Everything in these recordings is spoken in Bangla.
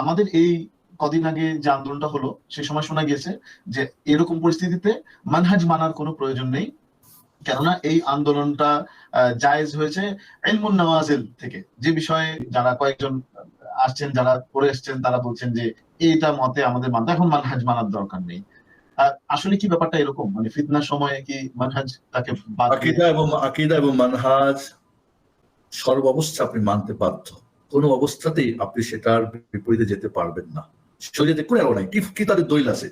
আমাদের এই কদিন আগে যে আন্দোলনটা হলো, সে সময় শোনা গিয়েছে যে এরকম পরিস্থিতিতে মানহাজ মানার কোনো প্রয়োজন নেই। কেননা এই আন্দোলনটা জায়েজ হয়েছে এলমুন নওয়াজেল থেকে। যে বিষয়ে যারা কয়েকজন আসছেন, যারা পড়ে এসছেন, তারা বলছেন যে এইটা মতে আমাদের মানতে, এখন মানহাজ মানার দরকার নেই। আসলে কি ব্যাপারটা এরকম? মানে ফিতনার সময়ে কি মানহাজ তাকে আকিদা এবং আকিদা এবং মানহাজ সর্বাবস্থা আপনি মানতে বাধ্য। কোন অবস্থাতেই আপনি সেটার বিপরীতে যেতে পারবেন না। শরীরে এলো নাই। কি তাদের দলিল আছে?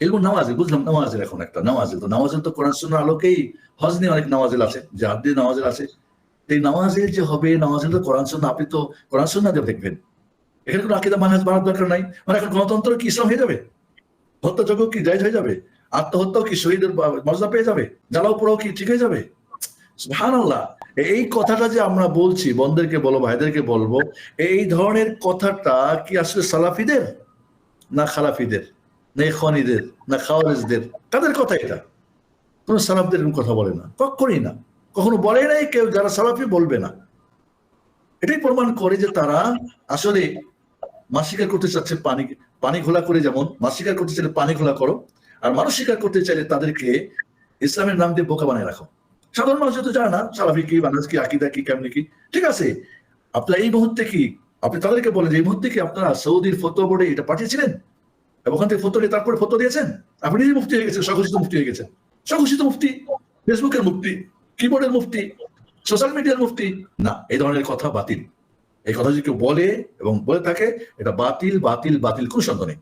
এরকম নামাজে বুঝলাম নামাজের এখন একটা, নামাজের তো নামাজের তো কোরআন সুন্নাহর আলোকেই হজ নিয়ে অনেক নামাজেল আছে যে হাত দিয়ে নামাজেল আছে। এই নামাজের যে হবে, নামাজের তো কোরআন সুন্নাহ, আপনি তো কোরআন সুন্নাহ দিয়ে দেখবেন। এখানে কোনো আকিদা মানহাজ বাড়ার দরকার নাই। মানে এখন গণতন্ত্র কি ইসলাম হয়ে যাবে? হত্যাযজ্ঞ কি জায়জ হয়ে যাবে? আত্মহত্যাও কি শহীদের মর্যাদা পেয়ে যাবে? জ্বালাও পোড়াও কি ঠিক হয়ে যাবে? এই কথাটা যে আমরা বলছি বন্ধেরকে বলব ভাইদেরকে বলব, এই ধরনের কথাটা কি আসলে সালাফিদের না খালাফিদের? না খনিদের না খাওয়ারিজদের? কাদের কথা এটা? কোন সালাফদের কথা বলে না। কখনই না। কখনো বলে নাই কেউ যারা সালাফি বলবে না। এটাই প্রমাণ করে যে তারা আসলে মাছ শিকার করতে চাচ্ছে পানি পানি ঘোলা করে যেমন, মাছ শিকার করতে চাইলে পানি ঘোলা করো, আর মানুষ শিকার করতে চাইলে তাদেরকে ইসলামের নাম দিয়ে বোকা বানিয়ে রাখো। সাধারণ মানুষ তো জানে না, সালাফি কি মানুষ কি, আকিদা কি, কেমনি কি। ঠিক আছে? আপনার এই মুহূর্তে কি, আপনি তাদেরকে বলেন যে এই মুহূর্তে কি আপনারা সৌদির ফতো বোর্ডে এটা পাঠিয়েছিলেন? এবং ওখান থেকে ফটো নিয়ে তারপরে ফটো দিয়েছেন? আপনি নিজে মুফতি হয়ে গেছেন, স্বঘোষিত মুফতি হয়ে গেছেন। স্বঘোষিত মুফতি, ফেসবুকের মুক্তি কিবোর্ডের মুক্তি সোশ্যাল মিডিয়ার মুক্তি না, এই ধরনের কথা বাতিল। এই কথা যদি কেউ বলে এবং বলে থাকে, এটা বাতিল বাতিল বাতিল, কোনো সন্দেহ নেই।